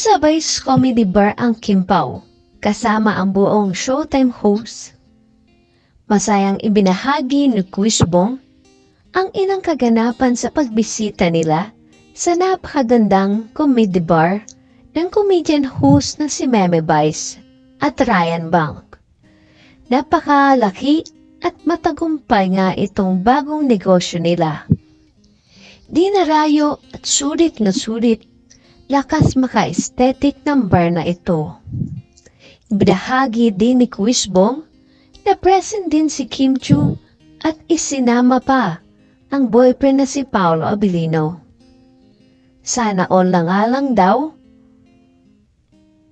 Nasa Vice Comedy Bar ang Kimpaw, kasama ang buong Showtime host. Masayang ibinahagi ni Quizbong ang ilang kaganapan sa pagbisita nila sa napakagandang comedy bar ng comedian host na si Meme Vice at Ryan Bank. Napakalaki at matagumpay nga itong bagong negosyo nila. Dinarayo at sulit na sulit lakas maka-aesthetic ng bar na ito. Ibinahagi din ni Quizbong na present din si Kim Chu at isinama pa ang boyfriend na si Paolo Abilino. Sana all na lang daw.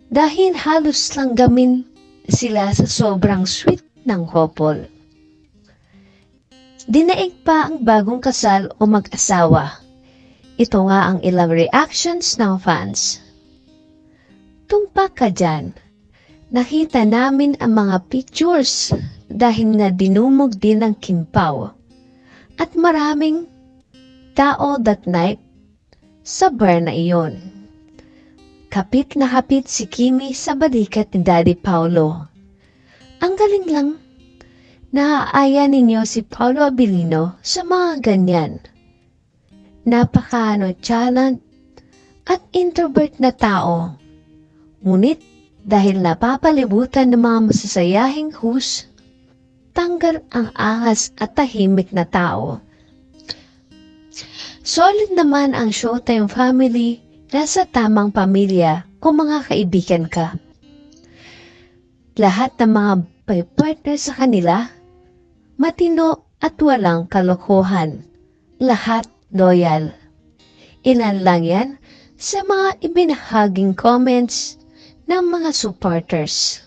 Dahil halos lang gamin sila sa sobrang sweet ng couple. Dinaig pa ang bagong kasal o mag-asawa. Ito nga ang ilang reactions ng fans. Tumpak ka dyan. Nakita namin ang mga pictures dahil na dinumog din ng kimpaw. At maraming tao that night sa bar na iyon. Kapit na kapit si Kimi sa balikat ni Daddy Paulo. Ang galing lang. Naaaya ninyo si Paulo Abilino sa mga ganyan. Napaka challenge at introvert na tao. Ngunit dahil napapalibutan ng mga masasayahing hus, tanggal ang angas at tahimik na tao. Solid naman ang Showtime family nasa tamang pamilya kung mga kaibigan ka. Lahat ng mga partner sa kanila, matino at walang kalokohan. Lahat loyal. Ilan lang yan sa mga ibinahaging comments ng mga supporters.